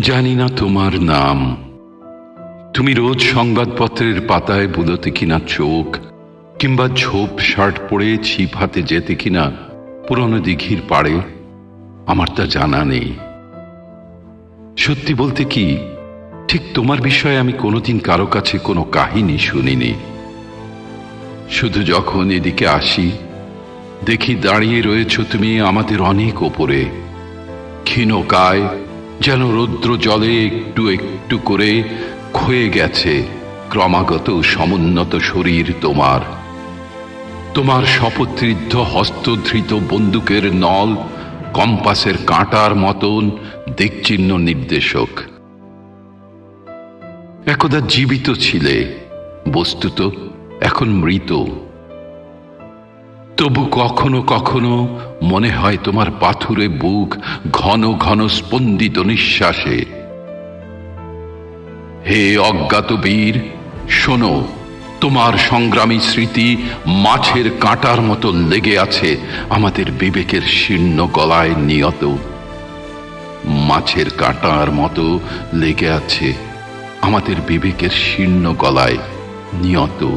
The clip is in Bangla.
জানি না তোমার নাম। তুমি রোজ সংবাদপত্রের পাতায় বুলোতে কিনা চোখ, কিংবা ঝোপ শার্ট পরে ছিপ হাতে যেতে কিনা পুরনো দিঘির পাড়ে, আমার তা জানা নেই। সত্যি বলতে কি, ঠিক তোমার বিষয়ে আমি কোনোদিন কারও কাছে কোনো কাহিনী শুনিনি। শুধু যখন এদিকে আসি, দেখি দাঁড়িয়ে রয়েছ তুমি আমাদের অনেক ওপরে ক্ষীণকায় যেন রৌদ্র জলে একটু একটু করে ক্ষয়ে গেছে ক্রমাগত সমুন্নত শরীর তোমার। তোমার শপথৃদ্ধ হস্তধৃত বন্দুকের নল, কম্পাসের কাঁটার মতন দিকচিহ্ন নির্দেশক। একদা জীবিত ছিলে, বস্তুত এখন মৃত। তবু কখনো কখনো মনে হয় তোমার পাথুরে বুক ঘন ঘন স্পন্দিত নিঃশ্বাসে। হে অজ্ঞাত বীর, শোনো, তোমার সংগ্রামী স্মৃতি মাছের কাঁটার মতো লেগে আছে আমাদের বিবেকের শীর্ণ গলায় নিয়ত। মাছের কাঁটার মতো লেগে আছে আমাদের বিবেকের শীর্ণ গলায় নিয়ত।